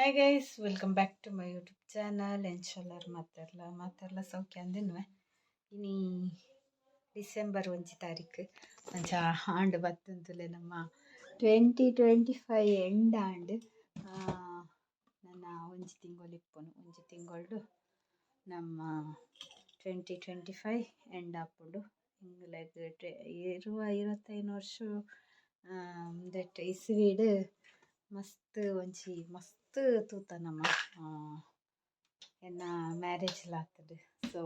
Hi guys welcome back to my YouTube channel ಎನ್ಶೋಲರ್ ಮಾತಾಡ್ಲ ಮಾತಾಡ್ಲ ಸೌಖ್ಯ ಅಂದಿನ್ವೆ ಇನಿ ಡಿಸೆಂಬರ್ ಒಂಜಿ ತಾರೀಕು. ಮಂಚ ಆಂಡ್ ಬತ್ತಂತುಲೆ ನಮ್ಮ twenty twenty five end and ನನ್ನ ಒಂಜಿ ತಿಂಗಳು ಇಪ್ಪುನು. ಒಂಜಿ ತಿಂಗಳು ನಮ್ಮ ಟ್ವೆಂಟಿ ಟ್ವೆಂಟಿ ಫೈ ಎಂಡ್ ಆಪುಂಡು ಲೈಕ್ ಇರುವ ಇರುವತ್ತೈದು ವರ್ಷ ದಟ್ ಇಸ್ವೀಡ್ ಮಸ್ತ್ ಒಂಜಿ ಮಸ್ತ್ ತೂತ ನಮ್ಮ ಎನ್ನ ಮ್ಯಾರೇಜ್ ಆಗ್ತದೆ. ಸೊ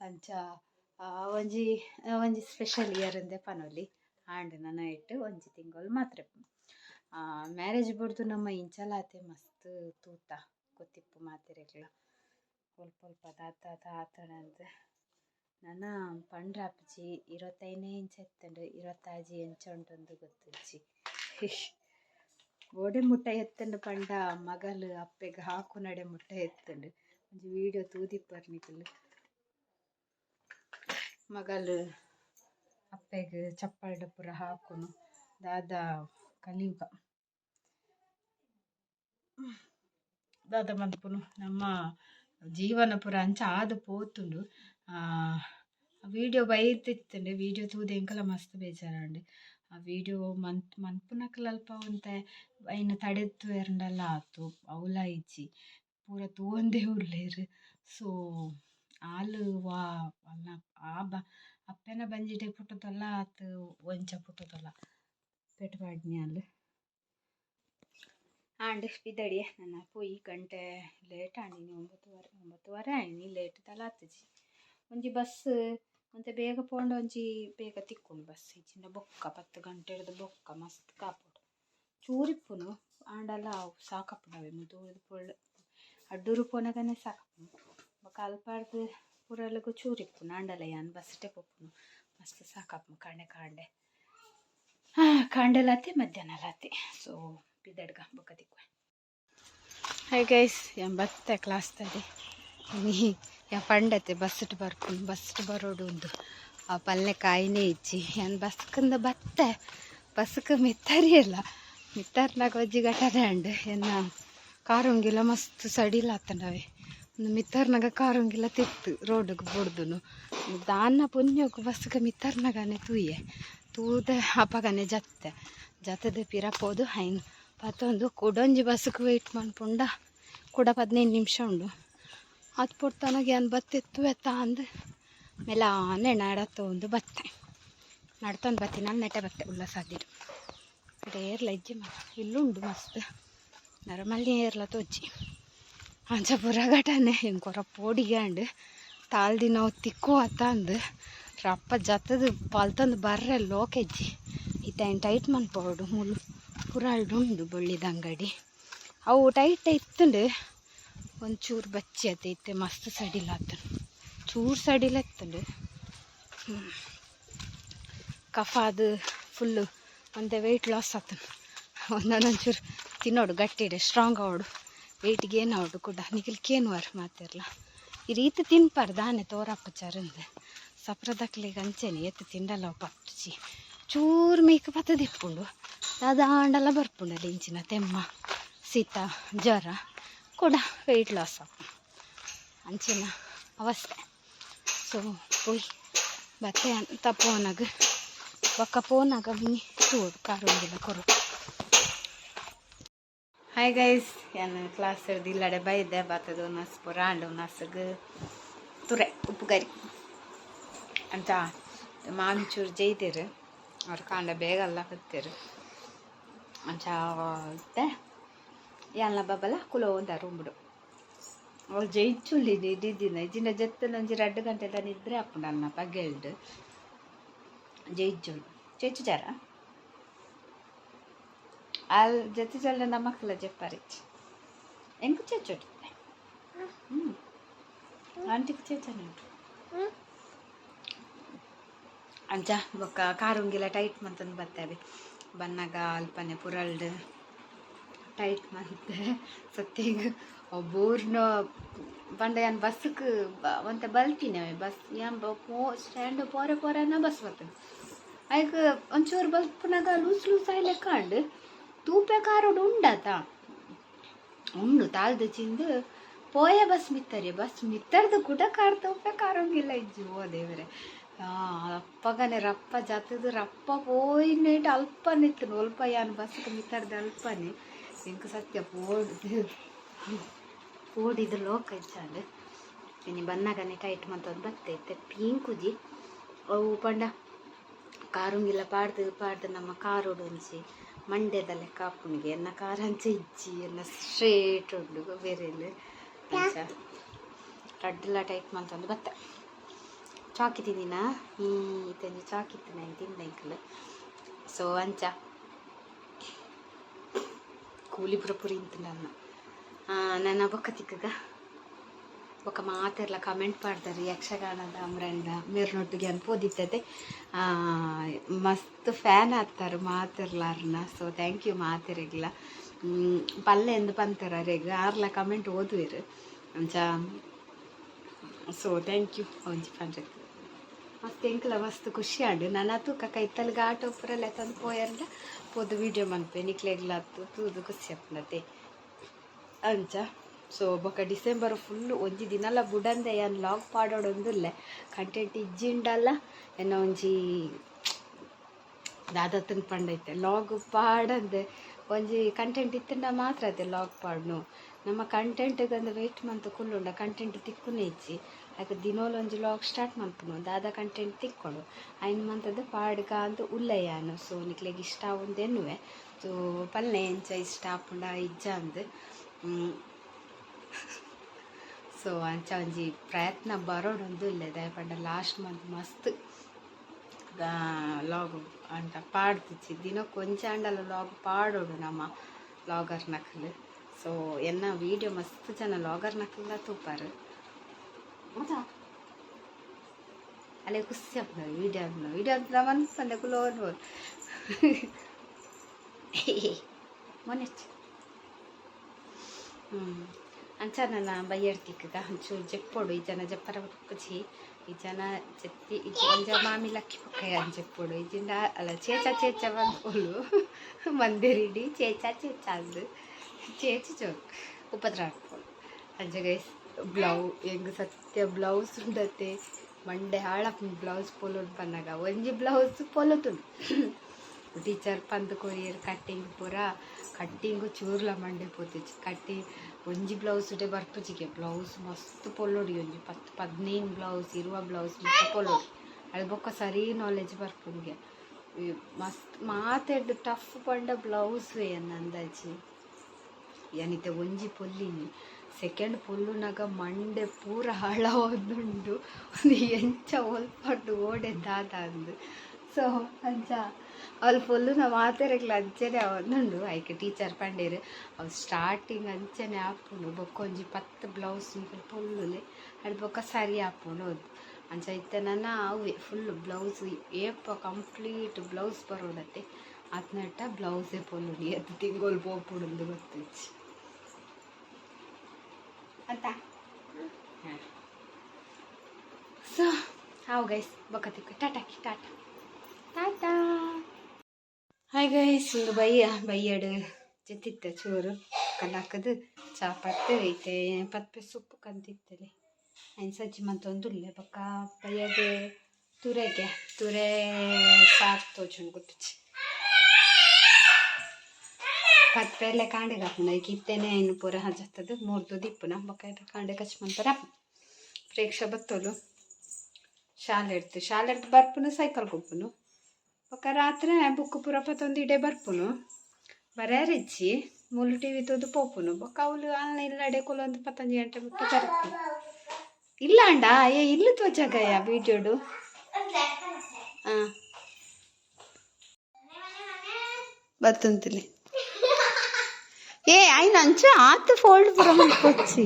ಅಂಚ ಒಂಜಿ ಒಂಜಿ ಸ್ಪೆಷಲ್ ಇಯರ್ ಇಂದೆ ಪನೊಲಿ. ಆಂಡ್ ಇಟ್ಟು ಒಂಜಿ ತಿಂಗಳು ಮಾತ್ರ. ಮ್ಯಾರೇಜ್ ಬುಡ್ದು ನಮ್ಮ ಇಂಚಲಾತೆ ಮಸ್ತ್ ತೂತ ಗೊತ್ತಿಪ್ಪು ಮಾತೆರೆಗ್ಲ ಸ್ವಲ್ಪ ಸ್ವಲ್ಪ ದಾತ ನನ ನನ್ನ ಪಂಡ್ರಾಪ್ಜಿ ಇರುವತ್ತೈನೇ ಇಂಚ ಎತ್ತುಂಡು ಇರುವತ್ತಾಜಿ ಎಂಚ ಉಂಟೊಂದು ಗೊತ್ತಿಜ್ಜಿ. ಗೋಡೆ ಮುಟ್ಟ ಎತ್ತಂಡು ಪಂಡ ಮಗಲು ಅಪ್ಪೆಗ್ ಹಾಕುನಡೆ ಮುಟ್ಟ ಎತ್ತಂಡು ಒಂಜಿ ವೀಡಿಯೋ ತೂದಿಪ್ಪರ್ ನಿಕುಲು ಮಗಲು ಅಪ್ಪೆಗ್ ಚಪ್ಪಲ್ಡ್ ಪೂರ ಹಾಕುನು ದಾದ ಕಲಿಯುಗ ದಾದ ಮಲ್ಪುನು ನಮ್ಮ ಜೀವನ ಪೂರ ಅಂಚ ಆದ್ ಪೋತುಂಡು ವೀಡಿಯೋ ಬೈತಿತ್ತಂಡೆ ವೀಡಿಯೋ ತೂದೆ ಎಂಕಲ ಮಸ್ತ್ ಬೇಜಾರಾಂಡ್ ಆ ವೀಡಿಯೋ ಮನ್ಪ್ ಮನ್ಪುನಕ್ಲ್ ಅಲ್ಪ ಒಂತೆ ಐನ್ ತಡೆದ್ ಎರಡಲ್ಲ ಆತು ಅವ್ಲ ಇಜ್ಜಿ. ಪೂರ ತೂವೊಂದೆ ಉಲ್ಲೆರ್ ಸೊ ಆಲ್ ವಾ ಆ ಬ, ಅಪ್ಪೆನ ಬಂಜಿಟೆ ಪುಟ್ಟುತಲ್ಲ ಆತು, ಒಂಚ ಪುಟ್ಟುತಲ್ಲ ಪೆಟ್ ಆಲ್ ಆಂಡ್ ಪಿದಡಿಯೆ ನನ್ನ ಪೋಯಿ ಗಂಟೆ ಲೇಟ್ ಆಂಡಿನಿ ಒಂಬತ್ತುವರೆ ಒಂಬತ್ತುವರೆ ಆಯ್ನಿ ಲೇಟ್ ತಲ ಆತುಜಿ ಒಂಜಿ ಬಸ್ಸ್ ಒಂತೆ ಬೇಗ ಪೋಂಡ ಒಂಜಿ ಬೇಗ ತಿಕ್ಕುಂಡು ಬಸ್. ಇಜ್ಜಿಂಡ ಬೊಕ್ಕ, ಪತ್ತು ಗಂಟೆಡ್ದ್ ಬೊಕ್ಕ, ಮಸ್ತ್ ಕಾಪುಂಡು. ಚೂರಿಪ್ಪುನು ಆಂಡಲ ಸಾಕಪ್ಪುಂಡು ಮುದೂರ್ದು ಪೊಳ್ಳು. ಅಡ್ಡೂರು ಪೋನಗನೆ ಸಾಕಪ್ಪುಂಡು ಬೊಕ ಅಲ್ಪಾರ್ದ್ ಪೂರಲಗು ಚೂರಿಪ್ಪುನು ಆಂಡಲ ಯಾನ್ ಬಸ್ಸ್ಡೆ ಪೊಪ್ಪುನು ಮಸ್ತ್ ಸಾಕಪ್ಪು ಕಾಂಡೆ ಕಾಂಡೆ. ಮಧ್ಯಾಹ್ನ ಮಧ್ಯಾಹ್ನಲಾತೆ ಸೊ, ಪಿದಡ್ಗ, ಬೊಕ್ಕ ತಿಕ್ಕುವೆ. ಹೈ ಗೈಸ್ ಎಂಬತ್ತೆ ಕ್ಲಾಸ್ ತಡೆ ಯಾ ಪಂಡತೆ ಬಸ್ಟ್ ಬರ್ಕೊಂಡು ಬಸ್ಟ್ ಬರೋಡು ಉಂದು ಆ ಪಲ್ಲೆ ಕಾಯಿನೇ ಇಜ್ಜಿ ಯಾನ್ ಬಸ್ಕಂದ ಬತ್ತೆ? ಬಸ್ಕ ಮಿತ್ತರಿಯಲ್ಲ. ಮಿತ್ತರ್ನಾಗ ಒಜ್ಜಿ ಘಟನೆ ಅಂಡ್ ಎನ್ನ ಕಾರುಂಗಿಲ ಮಸ್ತ್ ಸಡಿಲ ಆತಂಡವೆ. ಒಂದು ಮಿತ್ತರ್ನಾಗ ಕಾರುಂಗಿಲ ತಿತ್ತು, ರೋಡ್ಗ್ ಬಡ್ದು ದಾನ ಪುಣ್ಯಕ್ಕ ಬಸ್ಕ ಮಿತ್ತರ್ನಾಗನೆ ತೂಯೆ. ತೂದ ಅಪಗನೆ ಜತ್ತೆ. ಜತದ ಪಿರ ಪೋದು ಹೈನ್. ಪತ್ತೊಂದು ಕುಡೊಂಜಿ ಬಸ್ಕ ವೆಯ್ಟ್ ಮನ್ಪುಂಡ ಕೂಡ ಹದಿನೈದು ನಿಮಿಷ ಉಂಡು. ಅದು ಪುಡ್ತನಾಗ ಏನು ಬತ್ತಿತ್ತು ಎತ್ತ ಅಂದು ಮೆಲಾನೆ ಆನೆ ಒಂದು ಬತ್ತೆ. ನಡ್ತೊಂದು ಬತ್ತಿ, ನಾನು ನೆಟ್ಟೆ ಬತ್ತೆ ಉಲ್ಲಾಸಾದಿರು ಏರ್ಲ ಇಜ್ಜಿ ಮ ಇಲ್ಲುಂಡು ಮಸ್ತ್. ನರಮಲ್ಲಿ ಏರ್ಲ ತೋಜಿ ಅಂಚ ಗಟನೆ ಘಟನೆ, ಹಿಂಗೆ ಕೊರ ತಾಳ್ದಿ ನಾವು ತಿಕ್ಕು ಅತ್ತ ಅಂದು, ರಪ್ಪ ಜತದು ಪಲ್ತಂದು ಬರ್ರೆ ಲೋಕೆಜ್ಜಿ ಟೈನ್ ಟೈಟ್ ಮನ್ಪೋಡು ಮುಳ್ಳು ಪುರಾಳ್ಡುಂಡು ಬೊಳ್ಳಿದ ಅಂಗಡಿ. ಅವು ಟೈಟ್ ಇತ್ತುಂಡು ಒಂಚೂರು ಬಚ್ಚಿ ಆತೈತೆ ಮಸ್ತ್ ಸಡಿಲ ಆತನು ಚೂರು ಸಡಿಲ ಎತ್ತಂಡು ಕಫ ಅದು ಫುಲ್ಲು ಒಂದೇ ವೆಯ್ಟ್ ಲಾಸ್ ಆತನು ಒಂದೊಂದೊಂಚೂರು ತಿನ್ನೋಡು ಗಟ್ಟಿಡೆ ಸ್ಟ್ರಾಂಗ್ ಆವಡು ವೆಯ್ಟ್ಗೆ ಏನು ಆವಡು ಕೂಡ ನಿಗಿಲ್ಕೇನು ವಾರ ಮಾತಿರಲ್ಲ ಈ ರೀತಿ ತಿನ್ಪಾರ್ದು ಆನೆ ತೋರಪ್ಪ ಚರಂದು. ಸಪ್ರದಕ್ಲಿಗೆ ಅಂಚೆನೆ ಎತ್ತು ತಿಂಡಲ್ಲ ಪಪ್ಚಿ. ಚೂರು ಮೇಕ ಪತ್ತದಿಪ್ಪುಂಡು ದಾದಾಂಡಲ್ಲ ಬರ್ಪುಂಡಲ್ಲ ಇಂಚಿನ ತೆಮ್ಮ ಶೀತ ಜ್ವರ. ಕೂಡ ವೆಯ್ಟ್ ಲಾಸ್ ಅಂಚಿನ ಅವಸ್ಥೆ. ಸೊ ಪೋಯ್, ಬತ್ತೆ ಅಂತ ಪೋನಾಗ ಬೊಕ್ಕ ಪೋನಾಗ ಬಿನಿ ತೂಡು ಕಾರೊಂದಿಲ್ಲ ಕೊರು. ಹಾಯ್ ಗೈಸ್ ಏನು ಕ್ಲಾಸ್ ಹಿಡ್ದು ಇಲ್ಲಡೆ ಬೈದೆ, ಬತ್ತದು ನಸ್ ಪುರಾಂಡು ನಸಗ ತುರೆ ಉಪ್ಪು ಗರಿ ಅಂತ ಮಾಮಿ ಚೂರು ಅವ್ರು ಕಾಂಡ ಬೇಗ ಅಲ್ಲ ಕತ್ತಿರು ಅಂಚ ಇತ್ತೆ ಯಾನ್ಲ ಬಬ್ಬಲ ಕುಲೋ ಒಂದ ರುಂಬುಡು ಅವಳು ಜೈಚುಳ್ಳಿ ಇದ್ದಿದ್ದಿನ ಇಜಿನ ಜತ್ತನ ಒಂಜಿ ರಡ್ಡು ಗಂಟೆ ದ ಇದ್ರೆ ಹಾಪುಂಡು ಅನ್ನ ಪಗೆಲ್ಡು ಜೈಜುಳು ಚೆಚ್ಚು ಜರ ಅಲ್ ಜತ್ತು ಜಲ್ದ ನಮ್ಮ ಮಕ್ಕಳ ಜಪ್ಪರಿಚ್ ಎಂಕು ಚೆಚ್ಚೊಟ್ಟು ಹ್ಞೂ ಆಂಟಿಗೆ ಚೆಚ್ಚನೆ ಉಂಟು ಅಂಚ ಬೊಕ್ಕ ಕಾರುಂಗಿಲ ಟೈಟ್ ಮಂತಂದು ಬರ್ತೇವೆ ಬನ್ನಗ ಅಲ್ಪನೆ ಪುರಳ್ದು ಟೈಟ್ ಮಂತೆ ಸತ್ಯಗ ಬೋರ್ನ ಪಂಡ ಯಾನ್ ಬಸ್ಕ್ ಒಂತ ಬಲ್ತೀನಿ ಬಸ್ ಯಾನ್ ಪೋ, ಸ್ಟ್ಯಾಂಡ್ ಪೋರೆ ಪೋರೆನ ಬಸ್ ಬರ್ತದೆ. ಆಯ್ಕ ಒಂಚೂರು ಬಲ್ಪನಾಗ ಲೂಸ್ ಲೂಸ್ ಆಯ್ಲೆ ಕಂಡು ತೂಪೆ ಕಾರೋಡು ಉಂಡತ ಉಂಡು ತಾಳ್ದು ಚಿಂದು ಪೋಯ ಬಸ್ ಮಿತ್ತರಿ. ಬಸ್ ಮಿತ್ತರ್ದು ಕೂಡ ಕಾರ್ ತೂಪೆ ಕಾರೋಂಗಿಲ್ಲ. ಇಜ್ಜಿ ದೇವರೆ. ಅಪ್ಪಗನೆ ರಪ್ಪ ಜಾತದ ರಪ್ಪ ಪೋಯಿನೇಟ್ ಅಲ್ಪ ನಿತ್ತು ಅಲ್ಪ ಯಾನ್ ಬಸ್ ಮಿತ್ತರ್ದು ಅಲ್ಪನೆ. ಇಂಕ ಸತ್ಯ പോട് ಪೋಡಿದು ಲೋಕ ಇಚ್ಚಾಂಡು ಇನ್ನು ಬನ್ನಗನೆ ಟೈಟ್ ಮಂತೊಂದು ಬತ್ತೈತೆ ಪಿಂಕುಜಿ. ಅವು ಪಂಡ ಕಾರುಂಗಿಲ್ಲ ಪಾಡ್ದು ಪಾಡ್ದು ನಮ್ಮ ಕಾರೋಡು ಒಂಚಿ ಮಂಡ್ಯದ ಲೆಕ್ಕ ಹಾಪುನಿಗೆ ಎನ್ನ ಕಾರಂಚ ಅಂಚ ಇಜ್ಜಿ, ಎನ್ನ ಸ್ಟ್ರೇಟ್ ಉಂಡು, ಬೇರೆ ಅಂಚ ರಡ್ಡಲ ಟೈಟ್ ಮಂತೊಂದು ಬತ್ತ. ಚಾಕಿ ತಿಂದಿನ? ಈ ತಂಜಿ ಚಾಕಿ ತಿನ್ನ ತಿಂದ ಸೊ ಅಂಚ. ಕೂಲಿಪುರ ಪುರಿ ಇಂತಿನನ್ನ ನನ್ನ ಬೊಕ್ಕ ತಿಕ್ಕಗ ఒక మాతెర్ల కమెంట్ పాడతారు యక్షగానద అమ్రండ మీరు నొట్టుకి అనిపోదితే మస్తు ఫ్యాన్ ఆత్తారు మాతెర్లారన సో థ్యాంక్ యು ಮಾತೆರೆಗ್ಲ. ಪಲ್ಲೆ ಎಂದು ಪಂತರ ರೆಗ್ ಆರ್ಲ ಕಮೆಂಟ್ ಓದುವೆರು. ಅಂಚ ಸೊ ಥ್ಯಾಂಕ್ ಯು ಒಂಜಿ ಪಂಡ್ರೆ ಮಸ್ತ್ ಎಂಕಲ ಮಸ್ತ್ ಖುಷಿ ಆಂಡು. ನನ್ನ ತೂಕ ಕೈತಲ್ಗ ಆಟೋ ಪುರಲ್ಲ ತಂದು ಪೋಯರ್ಲ ಪೋದು ವೀಡಿಯೋ ಮನ್ಪೆ ನಿಕ್ಲೆಗ್ಲ ತೂದು ಖುಷಿ ಅಪ್ನತೆ ಅಂಚ. ಸೊ ಬೊಕ ಡಿಸೆಂಬರ್ ಫುಲ್ ಒಂಜಿ ದಿನಲ ಬುಡಂದೆ ಏನ್ ಲಾಗ್ ಪಾಡೋಡೊಂದುಲ್ಲೆ. ಕಂಟೆಂಟ್ ಇಜ್ಜಿಂಡಲ್ಲ. ಏನ ಒಂಜಿ ದಾದತ್ತನ್ ಪಂಡೈತೆ. ಲಾಗ್ ಪಾಡಂದೆ. ಒಂಜಿ ಕಂಟೆಂಟ್ ಇತ್ತಂಡ ಮಾತ್ರ ಅದೇ ಲಾಗ್ ಪಾಡ್ನು. ನಮ್ಮ ಕಂಟೆಂಟ್ಗಂದು ವೆಯ್ಟ್ ಮಂತ್ ಕುಲ್ಲುಂಡ. ಕಂಟೆಂಟ್ ತಿಕ್ಕುನೇ ಇಚ್ಚಿ ದಿನೋಲ್ ಒಂಜಿ ಲಾಗ್ ಸ್ಟಾರ್ಟ್ ಮಲ್ಪುನು ದಾದ ಕಂಟೆಂಟ್ ತಿಕ್ಕುಂಡು ಐನ್ ಮಂತದ್ದು ಪಾಡ್ಗ ಅಂತ ಉಲ್ಲಯ್ಯಾನು. ಸೊ ನಿಕ್ಲೆಗ್ ಇಷ್ಟ ಆವುಂದೆನ್ನುವೆ ಸೊ ಪಲ್ಲೆ ಎಂಚ ಇಷ್ಟ ಆಪುಂಡ ಇಜ್ಜ ಅಂದ್. ಸೊ ಅಂಚ ಒಂಜಿ ಪ್ರಯತ್ನ ಬರೋಡೊಂದು ಇಲ್ಲ. ದಯಪಂಡ ಲಾಸ್ಟ್ ಮಂತ್ ಮಸ್ತ್ ಲಾಗ್ ಅಂಟ ಪಾಡ್ತಿಚ್ಚಿ. ದಿನ ಕೊಂಚ ಅಂಡಲ ಲಾಗ್ ಪಾಡೋಡು ನಮ್ಮ ಲಾಗರ್ ನಕಲ್. ಸೊ ಎನ್ನ ವೀಡಿಯೋ ಮಸ್ತ್ ಜನ ಲಾಗರ್ ನಕಲ್ಲ ತೂಪಾರು. Ale kusya na idam na idam naman sa nakulon mo. Monit. Hmm. అంచానా నా బయ్యర్తికగా హంచు చెప్పాడు ఈ జన చెప్పరకొచ్చి ఈ జన చెత్తి ఈ మామి లక్కి పక్కయ్య అని చెప్పాడు ఈ జిండ అలా చేచా చేచావనుకోలు మందిరిడి చేచా చేచాదు చేచి చూ ఉపద్రాడుకోడు అంచగేసి ಬ್ಲೌ, ಹೆಂಗೆ ಸತ್ಯ ಬ್ಲೌಸ್ ಉಂಡತ್ತೆ? ಮಂಡೆ ಹಾಳಪ್ಪ ಬ್ಲೌಸ್ ಪೋಲೋಡ್ ಪನ್ನಾಗ ಒಂಜಿ ಬ್ಲೌಸ್ ಪೋಲೋತುಂಡು ಟೀಚರ್ ಪಂದ್ ಕೊರಿಯರ್ ಕಟ್ಟಿಂಗ್ ಪೂರ ಕಟ್ಟಿಂಗು ಚೂರ್ಲ ಮಂಡೆ ಪೋತಿಚ್ಚು ಕಟ್ಟಿ ಒಂಜಿ ಬ್ಲೌಸ್ ಡೇ ಬರ್ಪುಜಿಗೆ ಬ್ಲೌಸ್ ಮಸ್ತ್ ಪೊಲ್ಲೋಡಿ ಒಂಜಿ. ಪತ್ತು ಪದಿನೈದು ಬ್ಲೌಸ್, ಇರುವ ಬ್ಲೌಸ್ ಮಸ್ತ್ ಪೊಲ್ಲೋಡಿ ಅಲ್ಲಿ ಬೊಕ್ಕ ಸರಿ ನಾಲೆಜ್ ಬರ್ಪುಂಗೆ ಮಸ್ತ್ ಮಾತೆಡ್ ಟಫ್ ಪಂಡ ಬ್ಲೌಸ್ ಏನ್ ಅಂದಾಜಿ ಏನಿತ್ತೆ, ಒಂಜಿ ಪೊಲ್ಲಿನಿ. ಸೆಕೆಂಡ್ ಪೊಲ್ಲುನಾಗ ಮಂಡೆ ಪೂರ ಹಾಳಾವೊಂದುಂಡು ಒಂದು ಎಂಚ ಒಲ್ಪಟ್ಟು ಓಡೆ ದಾದ ಅಂದು ಸೊ ಅಂಚ ಅವ್ಲು ಪೊಲ್ಲುನ ಮಾತಾಡಕ್ಲ ಅಂಚನೆ ಅವನುಂಡು ಆಯ್ಕೆ ಟೀಚರ್ ಪಂಡೇರು ಅವು ಸ್ಟಾರ್ಟಿಂಗ್ ಅಂಚನೆ ಆಪುಂಡು ಬೊಕ್ಕ ಒಂಜಿ ಪತ್ತು ಬ್ಲೌಸ್ ಫುಲ್ಲುಲೆ ಅಡ್ ಬೊಕ್ಕ ಸರಿ ಆಪುಂಡು ಹೋದ್ ಅಂಚ ಇತ್ತನ ಅವೇ ಫುಲ್ ಬ್ಲೌಸ್ ಏಪ ಕಂಪ್ಲೀಟ್ ಬ್ಲೌಸ್ ಬರೋಡತ್ತೆ ಬ್ಲೌಸ್ ಬ್ಲೌಸೇ ಪೊಲ್ಲುಡಿ ಎದ್ದು ತಿಂಗೋಲ್ ಪೋಪುಡುಂದು ಗೊತ್ತಿಚ್ಚಿ ಅಂತ. ಸೊ ಹಾವು ಗೈಸ್ ಬೊಕ್ಕತಿಕ್ಕು ಟಾಟಾಕಿ ಟಾಟಾ. ಟಾಟಾ. ಹಾಯ್ ಗೈಸ್ ಇಂದು ಬೈಯ ಬಯ್ಯಡು ಜೊತಿತ್ತ ಚೂರು. ಕಲಾಕದು ಚಾ ಪತ್ತೆ ಐತೆ. ಪತ್ತೆ ಸೊಪ್ಪು ಕಂತಿತ್ತಲೆ. ಐನ್ ಸಜ್ಜಿ ಮಂತೊಂದುಲ್ಲೆ ಬಕ್ಕ. ಬೈಯಗೆ ತುರೆಗೆ. ತುರೆ ಸಾರ್ ತೋಚುಂಡು ಗೊತ್ತಿಚ್ಚಿ ಪತ್ಪೆರ್ಲೆ ಕಾಂಡೆಗೆ ಹಾಪುನ ಈಗ ಇತ್ತೇನೆ ಇನ್ನು ಪೂರ ಹಜತ್ತದು ಮೂರ್ದು ದಿಪ್ಪುನ ಬೊಕ್ಕ ಕಾಂಡೆ ಕಚ್ ಮಂತರ ಪ್ರೇಕ್ಷ ಬತ್ತೋಲು ಶಾಲೆ ಇಡ್ತು. ಶಾಲೆ ಇಡ್ತು ಬರ್ಪುನು ಸೈಕಲ್ ಕೊಪ್ಪುನು ಬೊಕ್ಕ ರಾತ್ರಿ ಬುಕ್ ಪೂರ ಪತ್ತೊಂದು ಇಡೇ ಬರ್ಪುನು. ಬರೇ ಮುಲು ಟಿ ವಿ ತೋದು ಪೋಪುನು. ಬೊಕ್ಕ ಅವಳು ಅಲ್ಲ ಇಲ್ಲಡೆ ಕುಲೊಂದು ಪತ್ತೊಂದು ಗಂಟೆ ಬುಕ್ ತರಪ್ಪು ಇಲ್ಲ ಅಂಡ. ಏ, ಇಲ್ಲು ತೋಜಾಗಯ್ಯ ವೀಡಿಯೋಡು ಹಾಂ. ಬತ್ತಂತಿಲಿ ಏ ಆಯ್ ನಂಚ ಆತು ಫೋಲ್ಡ್ ಬರೋಮನ್ ಕೊಚ್ಚಿ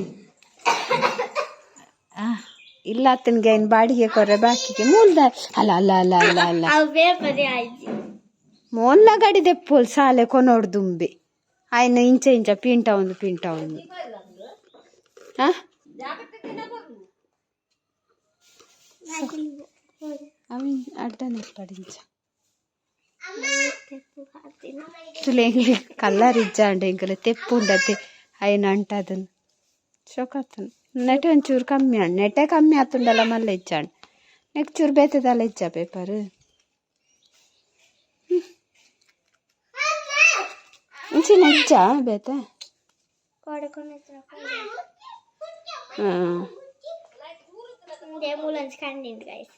ಇಲ್ಲ ಆತನ್ಗೆ ಏನು ಬಾಡಿಗೆ ಕೊರೆ ಬಾಕಿಗೆ ಮೂಲ್ದ ಅಲ್ಲ ಅಲ್ಲ ಅಲ್ಲ ಅಲ್ಲ ಅಲ್ಲ ಮೋಲ್ಲ ಗಡಿ ದೆಪ್ಪೋಲ್ ಸಾಲೆ ಕೊನೋಡ್ ದುಂಬಿ ಆಯ್ನ ಇಂಚ ಇಂಚ ಪಿಂಟ ಒಂದು ಪಿಂಟ ಒಂದು ಅಡ್ಡ ನೆಟ್ಪಾಡಿ ಇಂಚ ತುಲೆಂಗ್ಲಿ ಕಲ್ಲರ್ ಇಜ್ಜಾಂಡೆ ಇಂಕಲೆ ತೆಪ್ಪು ಉಂಡತೆ ಅಯ್ಯನ ಅಂಟದನ್ ಶೋಕಾತನ್ ನೆಟೆ ಒಂಚೂರು ಕಮ್ಮಿ ಆಂಡ್ ನೆಟೆ ಕಮ್ಮಿ ಆತುಂಡಲ ಮಲ್ಲ ಇಜ್ಜಾಂಡ್ ನೆಕ್ ಚೂರು ಬೇತದಲ್ಲ ಇಜ್ಜ ಪೇಪರ್ ಇಂಚಿನ ಇಜ್ಜ ಬೇತೆ ಹಾಂ ಮೂಲ ಕಂಡಿಂದ ಗೈಸ್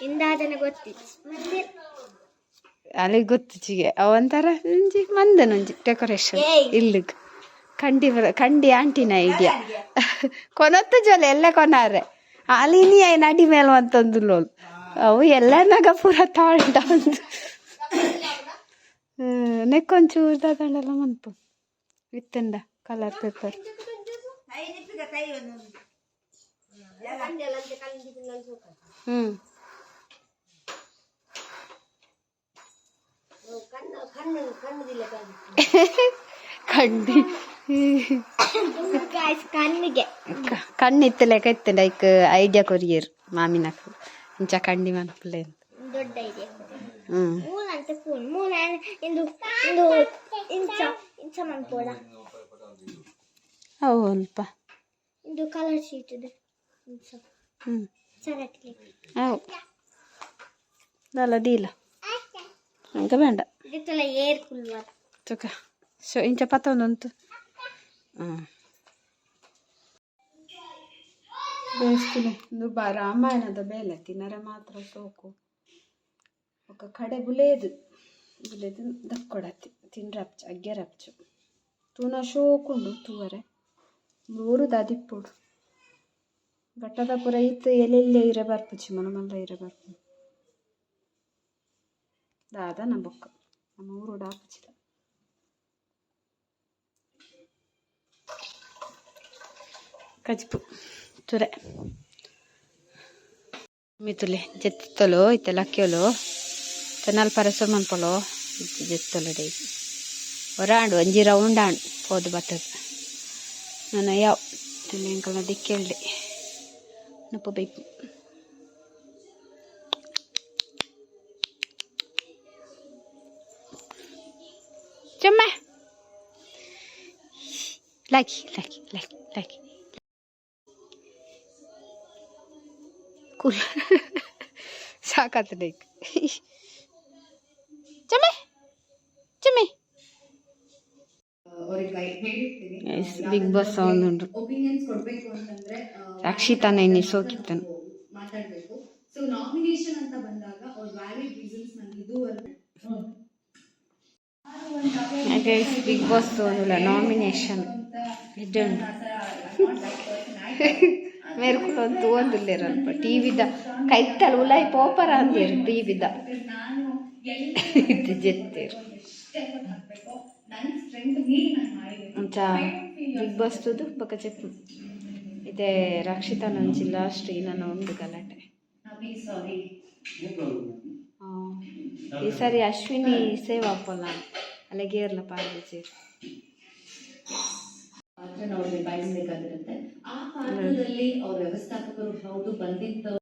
ಇಂದಾದನೆ ಗೊತ್ತಿತ್ತು ಮತ್ತೆ? ಅಲ್ಲಿ ಗೊತ್ತಿಚಿಗೆ ಅವಂತರ ಒಂಜಿ ಮಂದನ ಒಂಜಿ ಡೆಕೋರೇಷನ್ ಇಲ್ಲಿ ಖಂಡಿ ಕಂಡಿ ಬರ- ಕಂಡಿ ಆಂಟಿನ ಐಡಿಯಾ ಕೊನೊತ್ತು ಜೊಲೆ ಎಲ್ಲ ಕೊನಾರೆ. ಅಲಿನಿ ನಡಿ ಮೇಲೆ ಅಂತಂದು ಲೋಲ್ ಅವು ಎಲ್ಲ ನಗ ಪೂರ ತಾಳ್ದ ಒಂದು. ನೆಕ್ಕೊಂಚೂರು ತಗೊಂಡೆಲ್ಲ ಮನ್ಪು ವಿತ್ತಂಡ ಕಲರ್ ಪೇಪರ್ ಹ್ಞೂ ಲೆಕ್ಕ ಇತ್ತು ಲೈಕ್ ಐಡಿಯಾ ಕೊರಿಯರ್ ಮಾಮಿನಕ್ ಇಂಚ ಕಂಡಿ ಮನ ಅಂತ ದೊಡ್ಡ ಐಡಿಯಾ ಹ್ಞೂ ಮೂಲ ಅಂತ ಫೋನ್ ಮೂಲ ಇಂದು ಇಂದು ಇಂಚ ಇಂಚ ಮನ್ಪೋಡ ಅವು ಅಲ್ಪ. ಇಂದು ಕಲರ್ ಶೀಟ್ ಇದೆ. ಇಂಚ. ಹ್ಞೂ ಸರಟ್ಲಿ ಅವು. ದಲ್ಲ ದೀಲ. ఇంకా ಬೇಡ ಇದಕ್ಕೆಲ್ಲ ಏರ್ ಕುಲ್ವರ್ ತುಕ ಸೊ ಇಂಚ ಪತ್ತೊಂದುಂಟು ಬೇಯಿಸ್ತೀನಿ ದುಬ್ಬ ರಾಮಾಯಣದ ಬೇಲೆ ತಿನ್ನರೆ ಮಾತ್ರ ಸೋಕು ఒక కడెబు లేదు లేదు దక్కొడత్తి తినరప్చు అగ్గరప్చు తూన ಶೋಕುಂಡು ತೂವರೆ ಊರು ದಾದಿಪ್ಪುಡು ಗಟ್ಟದ ಪುರ ಇತ್ತು ಎಲ್ಲೆಲ್ಲೇ ಇರೆ ಬರ್ಪುಚಿ ಮನ ಮಲ್ಲ ಇರೆ ಬರ್ಪು ದಾದ ನಮ್ಮ ಬೊಕ್ಕ ನಮ್ಮ ಊರು ಡಾಪುಚಿದ ಕಜ್ಪು ತುರೆ ಮಿತುಲೆ ಜೆತ್ತಲೋ ಇತ್ತೆ ಲಕ್ಕಿಯಲು ತೆನಾಲ್ ಪರಸ ಮನ್ಪೊಲೋ ಇತ್ತು ಜೆತ್ತಲು ಡೈ ಒರಾಂಡು ಒಂಜಿ ರೌಂಡ್ ಆಂಡ್ ಹೋದು ಬತ್ತದ ನಾನು ಯಾವ ತೆಲೆಂಕಲ ದಿಕ್ಕೇಳ್ದೆ ನಪ್ಪ ಬೇಕು ಚಮ್ಮ ಲಾಕಿ ಲಾಕಿ ಲಾಕಿ ಲಾಕಿ ಕೂಲ್ ಸಾಕಾತು ಲೈಕ್ ಚಮ್ಮೆ ಚಮ್ಮೆ ಬಿಗ್ ಬಾಸ್ ಸೌಂಡ್ ಉಂಟು ಒಪಿನಿಯನ್ಸ್ ಕೊಡ್ಬೇಕು ಅಂತಂದ್ರೆ ಆ, ರಕ್ಷಿತಾ ನೈನಿ ಸೋಕಿತ್ತನು ಮಾತಾಡ್ಬೇಕು. ಸೊ ನಾಮಿನೇಷನ್ ಅಂತ ಬಂದಾಗ ಅವ್ರ ವ್ಯಾಲಿಡ್ ರೀಸನ್ಸ್ ನಂಗೆ ಇದುವರೆಗೂ ಗೈಸ್ ಬಿಗ್ ಬಾಸ್ ಒಂದಿಲ್ಲ ನಾಮಿನೇಷನ್ ಲೆಜೆಂಡ್ ಮೇರ್ಕೊಂಡು ತೋಂದಿಲ್ಲರಲ್ಪ ಟಿ ವಿದ ಕೈತಲ್ ಉಲಾಯಿ ಪೋಪರ ಅಂದಿರು ಟಿ ವಿದ ಇದು ಜೆತ್ತಿರು. ಅಂಚ ಬಿಗ್ ಬಾಸ್ ತುದು ಬಕ ಚೆಪ್ಪು ಇದೇ ರಕ್ಷಿತಾ ನಂಜಿಲ್ಲ ಶ್ರೀನನ ಒಂದು ಗಲಾಟೆ. ಈ ಸರಿ ಅಶ್ವಿನಿ ಸೇವ್ ಹಾಕೋಲ್ಲ ಆಪಲ್ಲ ಅಲ್ಲಿಗೇರ್ಲ ಪಾರ್ಲಿಚೇರು ಪಾತ್ರ ನಾವು ನಿಭಾಯಿಸಬೇಕಾಗಿರುತ್ತೆ ಆ ಪಾತ್ರದಲ್ಲಿ ಅವ್ರ ವ್ಯವಸ್ಥಾಪಕರು ಹೌದು ಬಂದಿತ್ತು